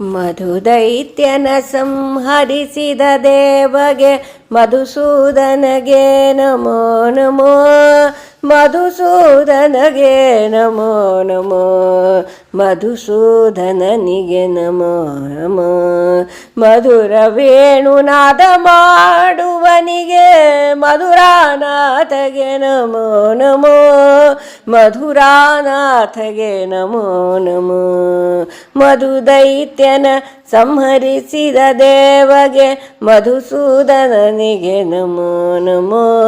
ಮಧುದೈತ್ಯನ ಸಂಹರಿಸಿದ ದೇವಗೆ ಮಧುಸೂದನಗೆ ನಮೋ ನಮೋ, ಮಧುಸೂದನಗೆ ನಮೋ ನಮೋ, ಮಧುಸೂದನನಿಗೆ ನಮೋ ನಮೋ. ಮಧುರ ವೇಣುನಾದ ಮಾಡುವನಿಗೆ ಮಧುರಾನಾಥಗೆ ನಮೋ ನಮೋ. ಮಧುರಾನಾಥಗೆ ನಮೋ ನಮೋ. ಮಧುದೈತ್ಯನ ಸಂಹರಿಸಿದ ದೇವಗೆ ಮಧುಸೂದನನಿಗೆ ನಮೋ ನಮೋ.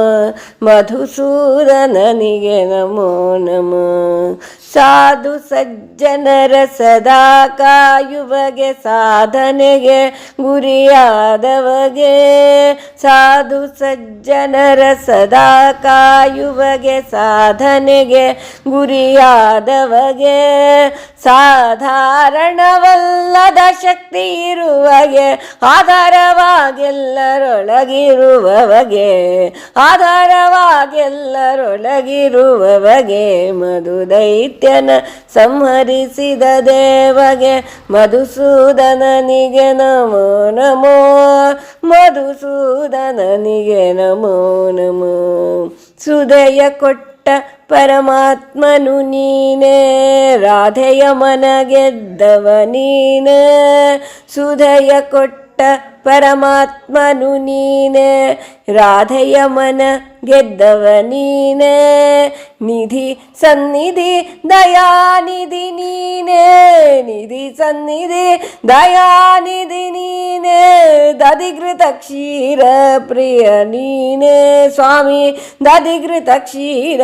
ಮಧುಸೂದನನಿಗೆ ನಮೋ ನಮೋ. ಸಾಧು ಸಜ್ಜನರ ಸದಾ ಕಾಯುವಗೆ ಸಾಧನೆಗೆ ಗುರಿಯಾದವಗೆ. ಸಾಧು ಸಜ್ಜನರ ಸದಾ ಕಾಯುವಗೆ ಸಾಧನೆಗೆ ಗುರಿಯಾದವಗೆ, ಸಾಧಾರಣವಲ್ಲದ ಶಕ್ತಿ ಇರುವಗೆ, ಆಧಾರವಾಗೆಲ್ಲರೊಳಗಿರುವವಗೆ ಆಧಾರವಾಗೆಲ್ಲರೊಳಗಿರುವವಗೆ, ಮಧುದೈತ್ಯನ ಸಂಹರಿಸಿದ ದೇವಗೆ, ಮಧುಸೂದನನಿಗೆ ನಮೋ ನಮೋ, ಮಧುಸೂದನನಿಗೆ ನಮೋ ನಮೋ. ಸುದಯ ಕೊಟ್ಟ ಪರಮಾತ್ಮನು ನೀನೇ ರಾಧೆಯ ಮನಗೆದ್ದವ ನೀನೇ ಸುಧಯ ಕೊಟ್ಟ ಪರಮಾತ್ಮನು ನೀನೇ ರಾಧೆಯ ಮನ ಗೆದ್ದವ ನೀನೇ ನಿಧಿ ಸನ್ನಿಧಿ ದಯಾನಿಧಿ ನೀನೇ ನಿಧಿ ಸನ್ನಿಧಿ ದಯಾನಿಧಿ ನೀನೇ ದಧಿಗೃತ ಕ್ಷೀರ ಪ್ರಿಯ ನೀನೇ ಸ್ವಾಮಿ ದಧಿಗೃತ ಕ್ಷೀರ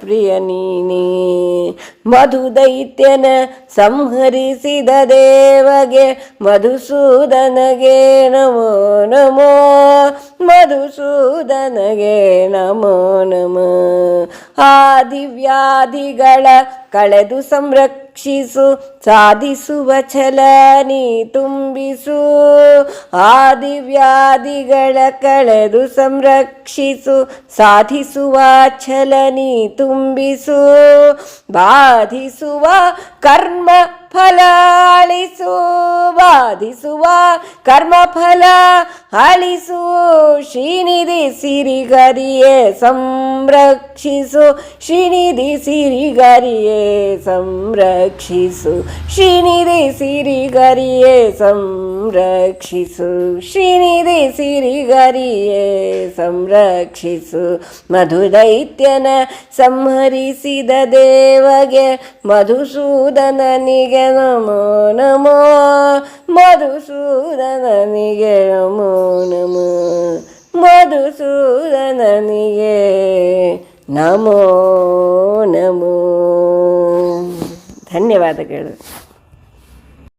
ಪ್ರಿಯ ನೀನೇ ಮಧುದೈತ್ಯನ ಸಂಹರಿಸಿದ ದೇವಗೆ ಮಧುಸೂದನಗೆ ನಮೋ ನಮೋ ಮಧುಸೂದನಗೆ ನಮೋ ನಮೋ. ಆದಿವ್ಯಾಧಿಗಳ ಕಳೆದು ಸಂರಕ್ಷಿಸು, ಸಾಧಿಸುವ ಛಲ ನೀ ತುಂಬಿಸು. ಆದಿವ್ಯಾಧಿಗಳ ಕಳೆದು ಸಂರಕ್ಷಿಸು, ಸಾಧಿಸುವ ಛಲ ನೀ ತುಂಬಿಸು. ಬಾಧಿಸುವ ಕರ್ಮ ಫಲ ಅಳಿಸು, ಬಾಧಿಸುವ ಕರ್ಮ ಫಲ ಅಳಿಸು. ಶ್ರೀನಿಧಿ ಸಿರಿಗರಿಯೇ ಸಂರಕ್ಷಿಸು, ಶ್ರೀನಿಧಿ ಸಿರಿಗರಿಯೇ ಸಂರಕ್ಷಿಸು, ಶ್ರೀನಿಧಿ ಸಿರಿಗರಿಯೇ ಸಂರಕ್ಷಿಸು, ಶ್ರೀನಿಧಿ ಸಿರಿಗರಿಯೇ ಸಂರಕ್ಷಿಸು. ಮಧುದೈತ್ಯನ ಸಂಹರಿಸಿದ ದೇವಗೆ ಮಧುಸೂದನನಿಗೆ ನಮೋ ನಮೋ, ಮಧುಸೂದನನಿಗೆ ನಮೋ ನಮೋ. ಮಧುಸೂದನನಿಗೆ ನಮೋ ನಮೋ. ಧನ್ಯವಾದಗಳು.